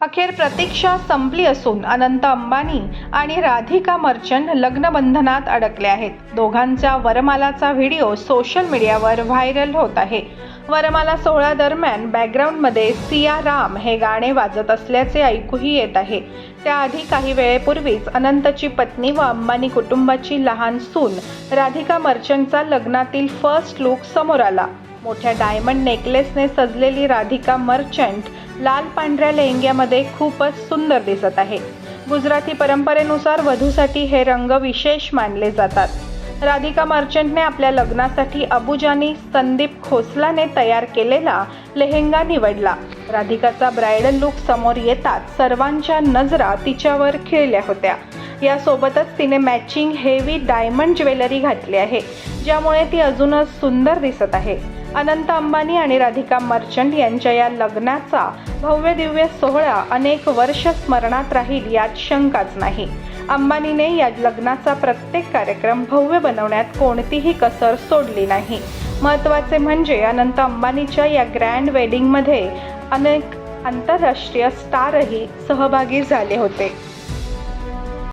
अखेर प्रतीक्षा संपली असून अनंत अंबानी आणि राधिका मर्चंट लग्नबंधनात अडकले आहेत. दोघांच्या वरमालाचा व्हिडिओ सोशल मीडियावर व्हायरल होत आहे. वरमाला सोहळा दरम्यान बॅकग्राऊंडमध्ये सिया राम हे गाणे वाजत असल्याचे ऐकूही येत आहे. त्याआधी काही वेळेपूर्वीच अनंतची पत्नी व अंबानी कुटुंबाची लहान सून राधिका मर्चंटचा लग्नातील फर्स्ट लुक समोर आला. मोठ्या डायमंड नेकलेसने सजलेली राधिका मर्चंट लाल पांढऱ्या लेहंग्यामध्ये खूपच सुंदर दिसत आहे. गुजराती परंपरेनुसार वधूसाठी हे रंग विशेष मानले जातात. राधिका मर्चंटने आपल्या लग्नासाठी अबुजानी संदीप खोसलाने तयार केलेला लेहंगा निवडला. राधिकाचा ब्रायडल लुक समोर येताच सर्वांच्या नजरा तिच्यावर खिळल्या होत्या. यासोबतच तिने मॅचिंग हेवी डायमंड ज्वेलरी घातली आहे ज्यामुळे ती अजूनच सुंदर दिसत आहे. अनंत अंबानी आणि राधिका मर्चंट यांच्या या लग्नाचा भव्य दिव्य सोहळा अनेक वर्ष स्मरणात राहील यात शंकाच नाही. अंबानीने या लग्नाचा प्रत्येक कार्यक्रम भव्य बनवण्यात कोणतीही कसर सोडली नाही. महत्त्वाचे म्हणजे अनंत अंबानीच्या या ग्रँड वेडिंगमध्ये अनेक आंतरराष्ट्रीय स्टारही सहभागी झाले होते.